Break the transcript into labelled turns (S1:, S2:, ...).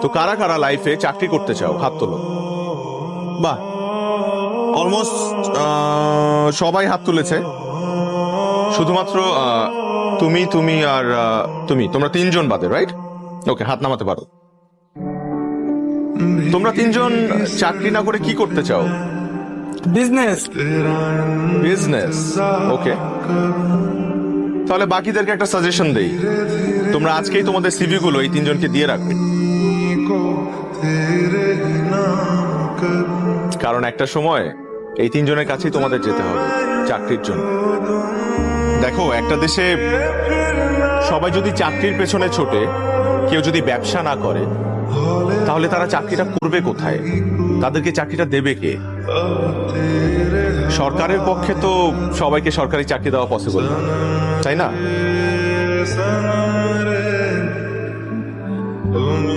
S1: তো কারা কারা লাইফে চাকরি করতে চাও? হাত তোলো। বাহ। অলমোস্ট সবাই হাত তুলেছে। শুধুমাত্র তুমি তুমি আর তুমি। তোমরা তিনজন বাদে রাইট ওকে হাত নামাতে পারো। তোমরা তিনজন চাকরি না করে কি করতে চাও?
S2: বিজনেস
S1: বিজনেস ওকে তাহলে বাকিদেরকে একটা সাজেশন দেই। তোমরা আজকেই তোমাদের সিভি গুলো এই তিনজনকে দিয়ে রাখবে। কারণ একটা সময় এই তিনজনের কাছেই তোমাদের যেতে হবে, চাকরির জন্য। দেখো, একটা দেশে সবাই যদি চাকরির পেছনে ছোটে, কেউ যদি ব্যবসা না করে, তাহলে তারা চাকরিটা করবে কোথায়? তাদেরকে চাকরিটা দেবে কে? সরকারের পক্ষে তো সবাইকে সরকারি চাকরি দেওয়া পসিবল তাই না?